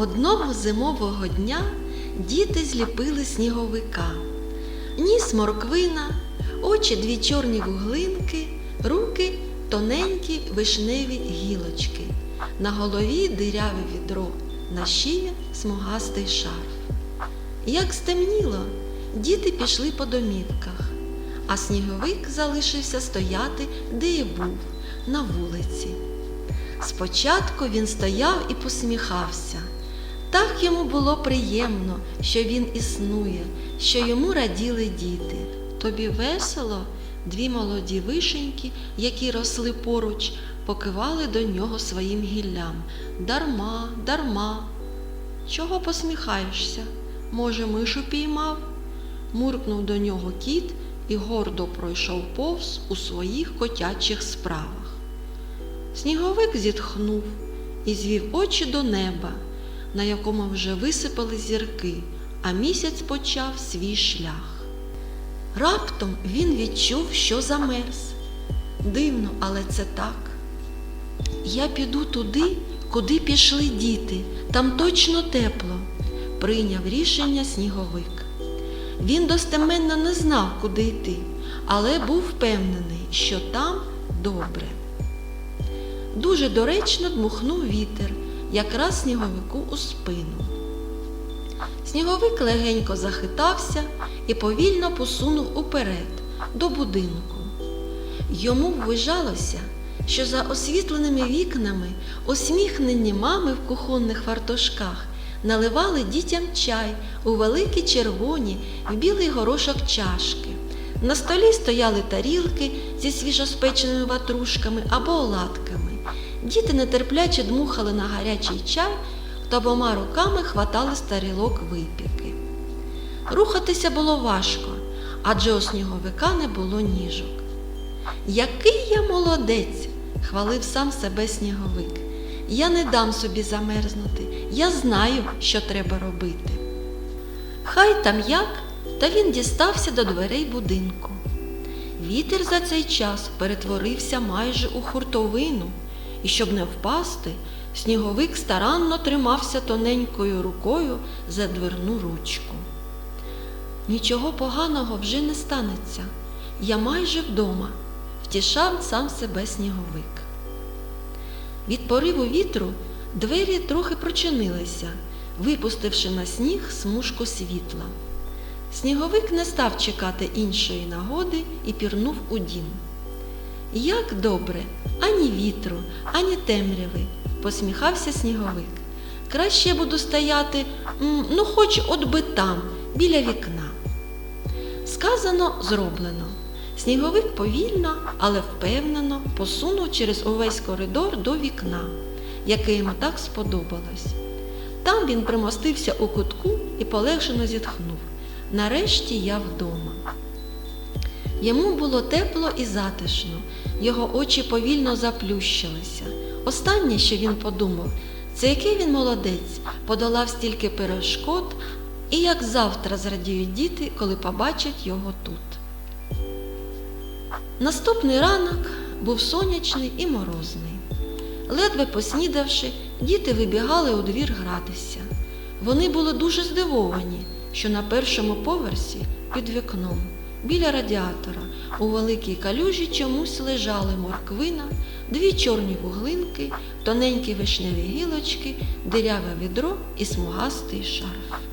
Одного зимового дня діти зліпили сніговика. Ніс морквина, очі дві чорні вуглинки, руки тоненькі вишневі гілочки. На голові диряве відро, на шиї смугастий шарф. Як стемніло, діти пішли по домівках, а сніговик залишився стояти, де і був, на вулиці. Спочатку він стояв і посміхався. Так йому було приємно, що він існує, що йому раділи діти. Тобі весело, дві молоді вишеньки, які росли поруч, покивали до нього своїм гіллям. Дарма, дарма. Чого посміхаєшся? Може, мишу піймав? Муркнув до нього кіт і гордо пройшов повз у своїх котячих справах. Сніговик зітхнув і звів очі до неба, на якому вже висипали зірки, а місяць почав свій шлях. Раптом він відчув, що замерз. Дивно, але це так. Я піду туди, куди пішли діти, там точно тепло, прийняв рішення сніговик. Він достеменно не знав, куди йти, але був впевнений, що там добре. Дуже доречно дмухнув вітер, якраз сніговику у спину. Сніговик легенько захитався і повільно посунув уперед, до будинку. Йому ввижалося, що за освітленими вікнами усміхнені мами в кухонних фартушках наливали дітям чай у великі червоні в білий горошок чашки. На столі стояли тарілки зі свіжоспеченими ватрушками або оладками. Діти нетерпляче дмухали на гарячий чай та обома руками хватали з тарілок випіки. Рухатися було важко, адже у сніговика не було ніжок. Який я молодець, хвалив сам себе сніговик. Я не дам собі замерзнути, я знаю, що треба робити. Хай там як, та він дістався до дверей будинку. Вітер за цей час перетворився майже у хуртовину, і щоб не впасти, сніговик старанно тримався тоненькою рукою за дверну ручку. Нічого поганого вже не станеться. Я майже вдома, втішав сам себе сніговик. Від пориву вітру двері трохи прочинилися, випустивши на сніг смужку світла. Сніговик не став чекати іншої нагоди і пірнув у дім. Як добре, ані вітру, ані темряви, посміхався сніговик. Краще буду стояти, ну, хоч от би там, біля вікна. Сказано, зроблено. Сніговик повільно, але впевнено посунув через увесь коридор до вікна, яке йому так сподобалось. Там він примостився у кутку і полегшено зітхнув. Нарешті я вдома. Йому було тепло і затишно, його очі повільно заплющилися. Останнє, що він подумав, це який він молодець, подолав стільки перешкод, і як завтра зрадіють діти, коли побачать його тут. Наступний ранок був сонячний і морозний. Ледве поснідавши, діти вибігали у двір гратися. Вони були дуже здивовані, що на першому поверсі під вікном, біля радіатора, у великій калюжі чомусь лежали морквина, дві чорні вуглинки, тоненькі вишневі гілочки, диряве відро і смугастий шарф.